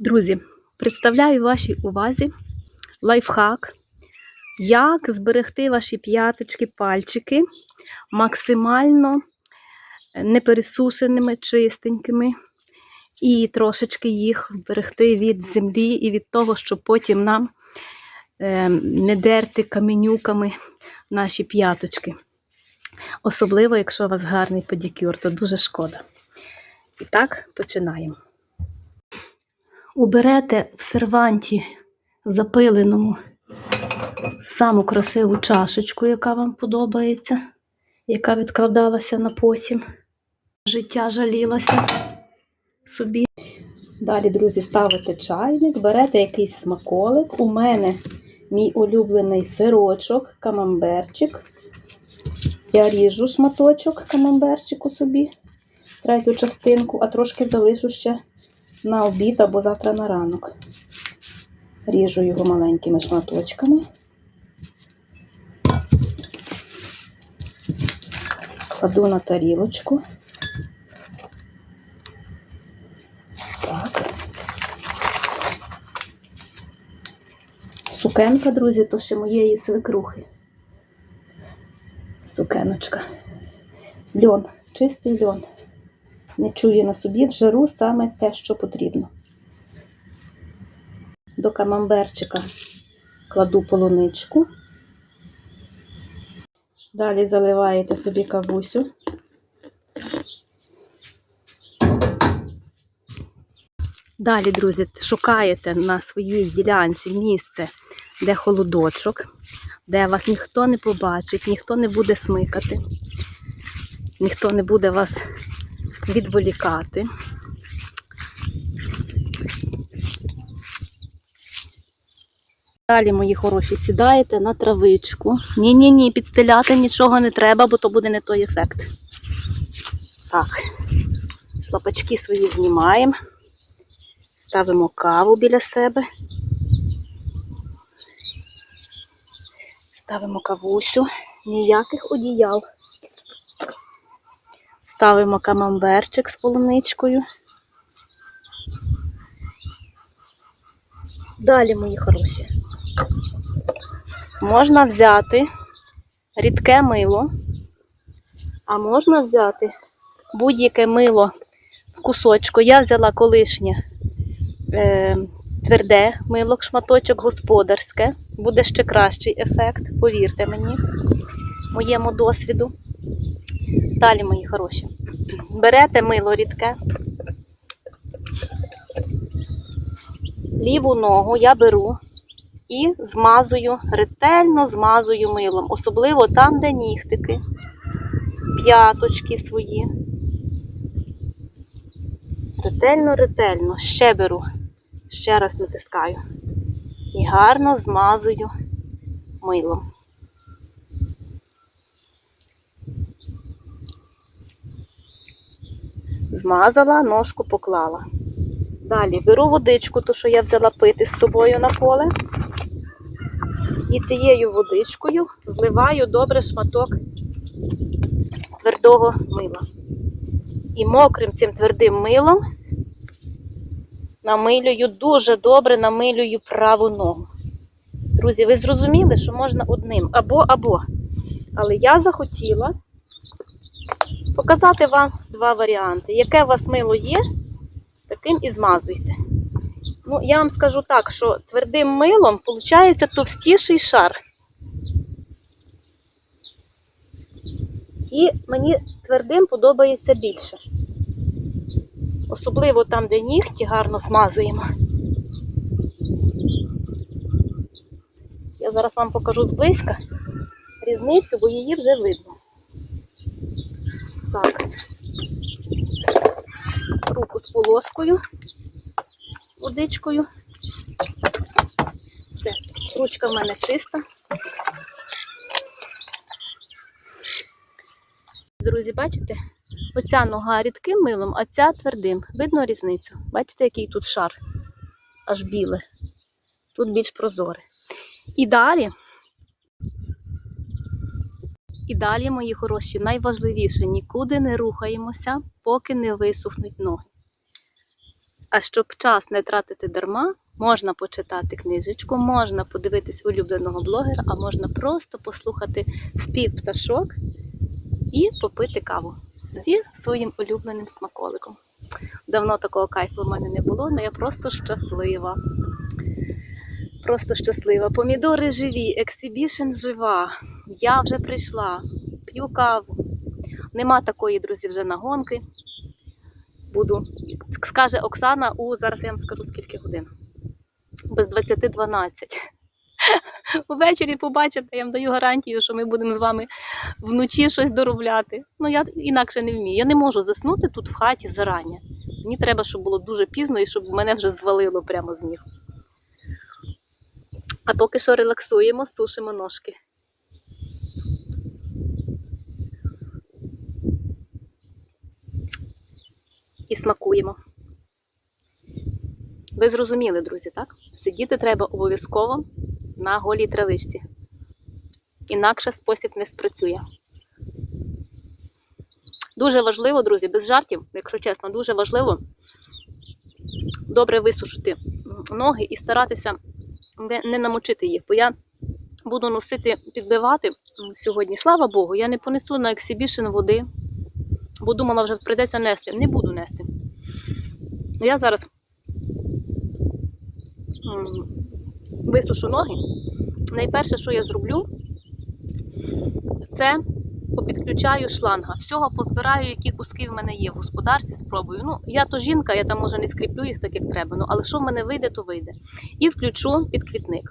Друзі, представляю вашій увазі лайфхак, як зберегти ваші п'яточки, пальчики максимально непересушеними, чистенькими, і трошечки їх вберегти від землі і від того, щоб потім нам е, не дерти каменюками наші п'яточки. Особливо, якщо у вас гарний педикюр, то дуже шкода. І так, починаємо. Уберете в серванті запиленому саму красиву чашечку, яка вам подобається, яка відкладалася на потім. Життя жалілося собі. Далі, друзі, ставите чайник, берете якийсь смаколик. У мене мій улюблений сирочок, камамберчик. Я ріжу шматочок камамберчику собі, третю частинку, а трошки залишу ще на обід або завтра на ранок. Ріжу його маленькими шматочками. Кладу на тарілочку. Так. Сукенка, друзі, то ще моєї свекрухи. Сукеночка. Льон, чистий льон. Не чує на собі в жару саме те, що потрібно. До камамберчика кладу полуничку. Далі заливаєте собі кавусю. Далі, друзі, шукаєте на своїй ділянці місце, де холодочок, де вас ніхто не побачить, ніхто не буде смикати, ніхто не буде вас відволікати. Далі, мої хороші, сідаєте на травичку. Ні-ні-ні, підстеляти нічого не треба, бо то буде не той ефект. Так, шлапачки свої знімаємо. Ставимо каву біля себе. Ставимо кавусю, ніяких одіял. Ставимо камамберчик з полуничкою. Далі, мої хороші, можна взяти рідке мило, а можна взяти будь-яке мило в кусочку. Я взяла колишнє е, тверде мило, шматочок господарське. Буде ще кращий ефект, повірте мені, моєму досвіду. Далі, мої хороші. Берете мило рідке. Ліву ногу я беру і змазую, ретельно змазую милом, особливо там, де нігтики, п'яточки свої. Ретельно, ретельно, ще беру, ще раз натискаю. І гарно змазую милом. Змазала, ножку поклала. Далі беру водичку, ту, що я взяла пити з собою на поле. І цією водичкою зливаю добре шматок твердого мила. І мокрим цим твердим милом намилюю, дуже добре намилюю праву ногу. Друзі, ви зрозуміли, що можна одним або-або. Але я захотіла показати вам два варіанти. Яке у вас мило є, таким і змазуйте. Ну, я вам скажу так, що твердим милом виходить товстіший шар. І мені твердим подобається більше. Особливо там, де нігті гарно змазуємо. Я зараз вам покажу зблизька різницю, бо її вже видно. Так, руку з полоскою, водичкою. Все, ручка в мене чиста. Друзі, бачите? Оця нога рідким милом, а ця твердим. Видно різницю? Бачите, який тут шар? Аж біле. Тут більш прозоре. І далі І далі, мої хороші, найважливіше, нікуди не рухаємося, поки не висохнуть ноги. А щоб час не тратити дарма, можна почитати книжечку, можна подивитись улюбленого блогера, а можна просто послухати спів пташок і попити каву зі своїм улюбленим смаколиком. Давно такого кайфу в мене не було, але я просто щаслива. Просто щаслива. Помідори живі, ексибішн жива. Я вже прийшла, п'ю каву. Нема такої, друзі, вже нагонки. Буду. Скаже Оксана, у зараз я вам скажу скільки годин. Без 20.12. Увечері побачите, я вам даю гарантію, що ми будемо з вами вночі щось доробляти. Ну я інакше не вмію. Я не можу заснути тут в хаті зарані. Мені треба, щоб було дуже пізно і щоб мене вже звалило прямо з ніг. А поки що релаксуємо, сушимо ножки. І смакуємо. Ви зрозуміли, друзі, так? Сидіти треба обов'язково на голій травичці. Інакше спосіб не спрацює. Дуже важливо, друзі, без жартів, якщо чесно, дуже важливо добре висушити ноги і старатися не, не намочити їх, бо я буду носити, підбивати сьогодні. Слава Богу, я не понесу на ексибішн води, бо думала, вже прийдеться нести. Не буду нести. Я зараз висушу ноги. Найперше, що я зроблю, це попідключаю шланга. Всього позбираю, які куски в мене є в господарстві, спробую. Ну, я то жінка, я там може не скріплю їх так, як треба. Ну, але що в мене вийде, то вийде. І включу підквітник.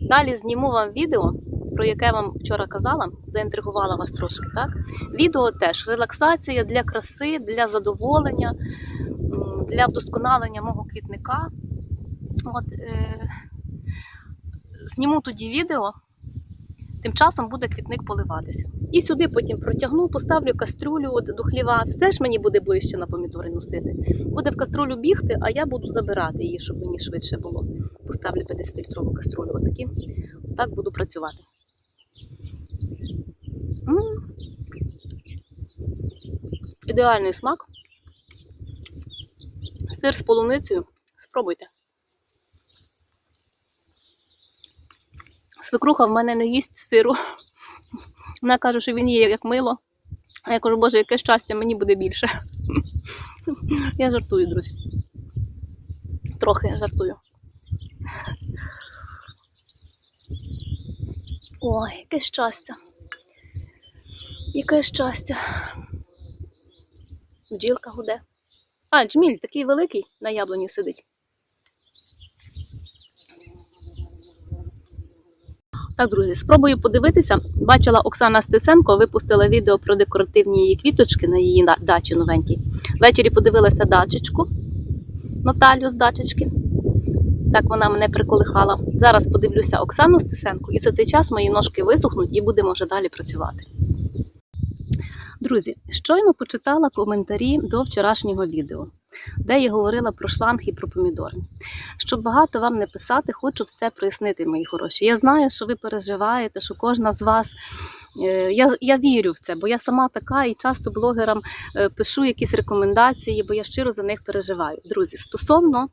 Далі зніму вам відео, про яке вам вчора казала, заінтригувала вас трошки. так? Відео теж релаксація для краси, для задоволення, для вдосконалення мого квітника. От, е, зніму тоді відео, тим часом буде квітник поливатися. І сюди потім протягну, поставлю кастрюлю от, до хліва. Все ж мені буде ближче на помідори носити. Буде в каструлю бігти, а я буду забирати її, щоб мені швидше було. Поставлю 50-літрову каструлю. Отакі. Так буду працювати. М. Ідеальний смак. Сир з полуницею. Спробуйте. Свекруха в мене не їсть сиру. Вона каже, що він є як мило. А я кажу, боже, яке щастя, мені буде більше. Я жартую, друзі. Трохи жартую. Ой, яке щастя. Яке щастя. Бджілка гуде. А, джміль такий великий на яблуні сидить. Так, друзі, спробую подивитися. Бачила Оксана Стеценко, випустила відео про декоративні її квіточки на її дачі новенькій. Ввечері подивилася дачечку Наталю з дачечки. Так вона мене приколихала. Зараз подивлюся Оксану Стеценко, і за цей час мої ножки висохнуть і будемо вже далі працювати. Друзі, щойно почитала коментарі до вчорашнього відео, де я говорила про шланг і про помідори. Щоб багато вам не писати, хочу все прояснити, мої хороші. Я знаю, що ви переживаєте, що кожна з вас. е, Я, я вірю в це, бо я сама така і часто блогерам е, пишу якісь рекомендації, бо я щиро за них переживаю. Друзі, стосовно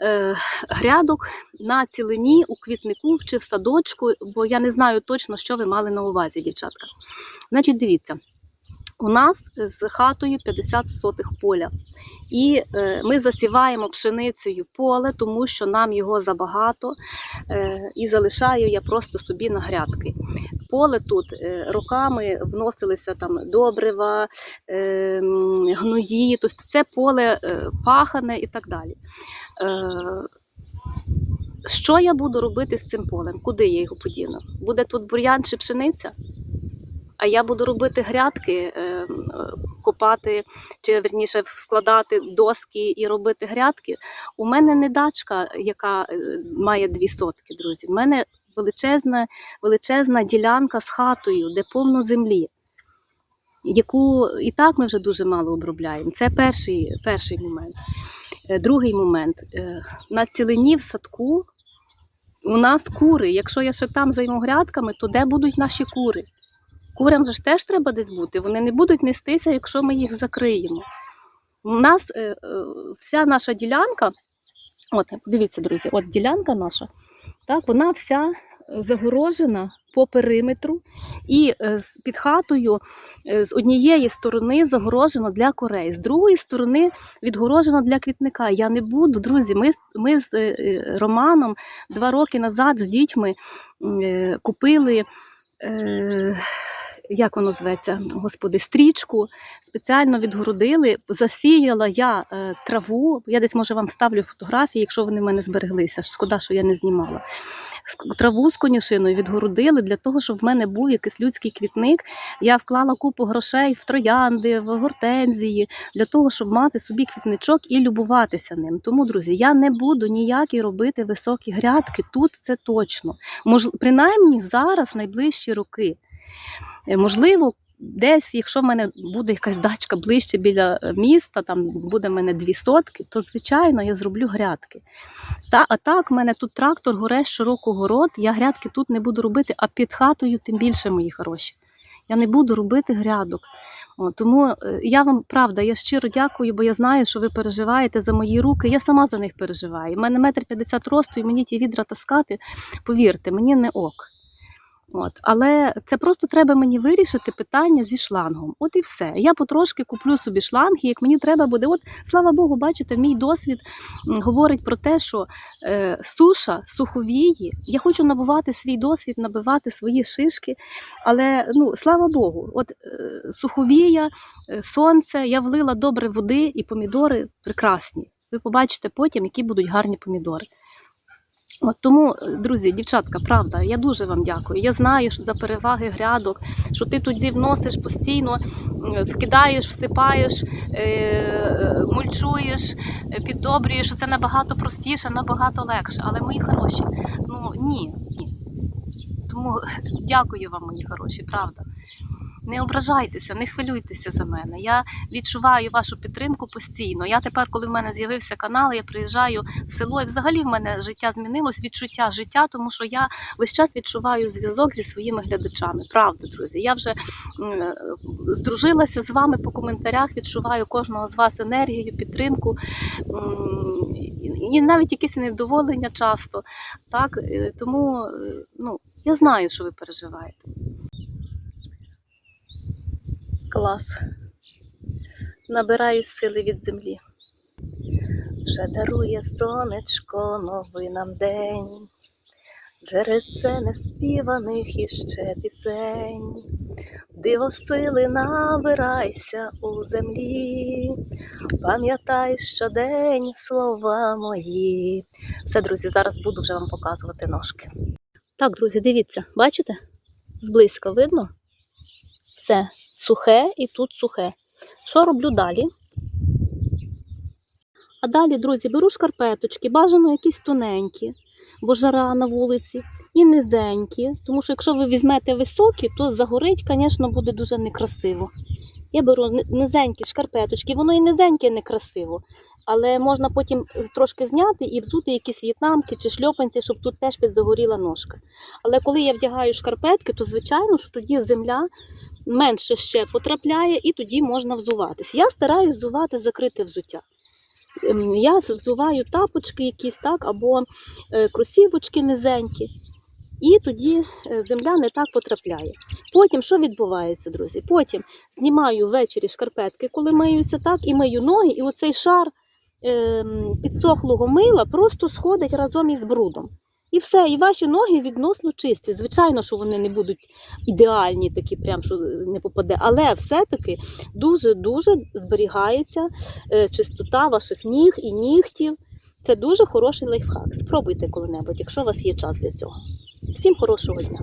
е, грядок на цілині у квітнику чи в садочку, бо я не знаю точно, що ви мали на увазі, дівчатка. Значить, дивіться, у нас з хатою 50 сотих поля. І е, ми засіваємо пшеницею поле, тому що нам його забагато. Е, і залишаю я просто собі на грядки. Поле тут е, роками вносилися там добрива, е, гної, тобто це поле пахане і так далі. Що я буду робити з цим полем? Куди я його подіну? Буде тут бур'ян чи пшениця? А я буду робити грядки, е, копати, чи верніше вкладати доски і робити грядки. У мене не дачка, яка е, має дві сотки, друзі. У мене величезна, величезна ділянка з хатою, де повно землі, яку і так ми вже дуже мало обробляємо. Це перший, перший момент. Е, Другий момент. На цілині в садку у нас кури. Якщо я ще там займу грядками, то де будуть наші кури? Курям же ж теж треба десь бути. Вони не будуть нестися, якщо ми їх закриємо. У нас е, е, вся наша ділянка, от дивіться, друзі, от ділянка наша, так, вона вся е, загорожена по периметру, і під хатою з однієї сторони загорожено для корей, з другої сторони відгорожено для квітника. Я не буду, друзі. Ми, ми з Романом два роки назад з дітьми купили. Як воно зветься, господи, стрічку, спеціально відгородили, засіяла я е, траву. Я десь може вам ставлю фотографії, якщо вони в мене збереглися. Шкода, що я не знімала. Траву з конюшиною відгородили для того, щоб в мене був якийсь людський квітник. Я вклала купу грошей в троянди, в гортензії, для того, щоб мати собі квітничок і любуватися ним. Тому, друзі, я не буду ніякі робити високі грядки. Тут це точно. Мож, принаймні зараз, найближчі роки. Е, Можливо, десь, якщо в мене буде якась дачка ближче біля е, міста, там буде в мене дві сотки, то звичайно я зроблю грядки. Та, а так, в мене тут трактор горе щороку город, я грядки тут не буду робити, а під хатою тим більше мої хороші. Я не буду робити грядок. О, тому е, я вам правда, я щиро дякую, бо я знаю, що ви переживаєте за мої руки. Я сама за них переживаю. У мене метр п'ятдесят росту, і мені ті відра таскати, повірте, мені не ок. От. Але це просто треба мені вирішити питання зі шлангом. От і все. Я потрошки куплю собі шланг, як мені треба буде. От, слава Богу, бачите, мій досвід говорить про те, що е, суша, суховії, я хочу набувати свій досвід, набивати свої шишки. Але ну, слава Богу, от е, суховія, е, сонце, я влила добре води і помідори прекрасні. Ви побачите потім, які будуть гарні помідори. От тому, е, друзі, дівчатка, правда, я дуже вам дякую. Я знаю що за переваги грядок, що ти туди вносиш постійно, вкидаєш, всипаєш, е, мульчуєш, е, піддобрюєш, що це набагато простіше, набагато легше. Але мої хороші, ну ні. ні. Тому дякую вам, мої хороші, правда. Не ображайтеся, не хвилюйтеся за мене. Я відчуваю вашу підтримку постійно. Я тепер, коли в мене з'явився канал, я приїжджаю в село, і взагалі в мене життя змінилось, відчуття життя, тому що я весь час відчуваю зв'язок зі своїми глядачами. Правда, друзі. Я вже е, здружилася з вами по коментарях, відчуваю кожного з вас енергію, підтримку і- навіть якесь невдоволення часто. Так? Е, Тому е, ну, я знаю, що ви переживаєте. Клас. Набираю сили від землі. Вже дарує сонечко новий нам день, джерельце неспіваних іще пісень, диво сили набирайся у землі, пам'ятай щодень слова мої. Все, друзі, зараз буду вже вам показувати ножки. Так, друзі, дивіться, бачите? Зблизька видно? Все сухе і тут сухе. Що роблю далі? А далі, друзі, беру шкарпеточки, бажано якісь тоненькі, бо жара на вулиці, і низенькі. Тому що якщо ви візьмете високі, то загорить, звісно, буде дуже некрасиво. Я беру низенькі шкарпеточки, воно і низеньке некрасиво, але можна потім трошки зняти і взути якісь в'єтнамки чи шльопанці, щоб тут теж підзагоріла ножка. Але коли я вдягаю шкарпетки, то звичайно, що тоді земля менше ще потрапляє, і тоді можна взуватись. Я стараюсь взувати закрите взуття. Ем, Я взуваю тапочки якісь, так, або е, кросівочки низенькі, і тоді е, земля не так потрапляє. Потім що відбувається, друзі? Потім знімаю ввечері шкарпетки, коли миюся, так, і мию ноги, і оцей шар ем, підсохлого мила просто сходить разом із брудом. І все, і ваші ноги відносно чисті. Звичайно, що вони не будуть ідеальні, такі прям що не попаде, але все-таки дуже-дуже зберігається е, чистота ваших ніг і нігтів. Це дуже хороший лайфхак. Спробуйте коли-небудь, якщо у вас є час для цього. Всім хорошого дня!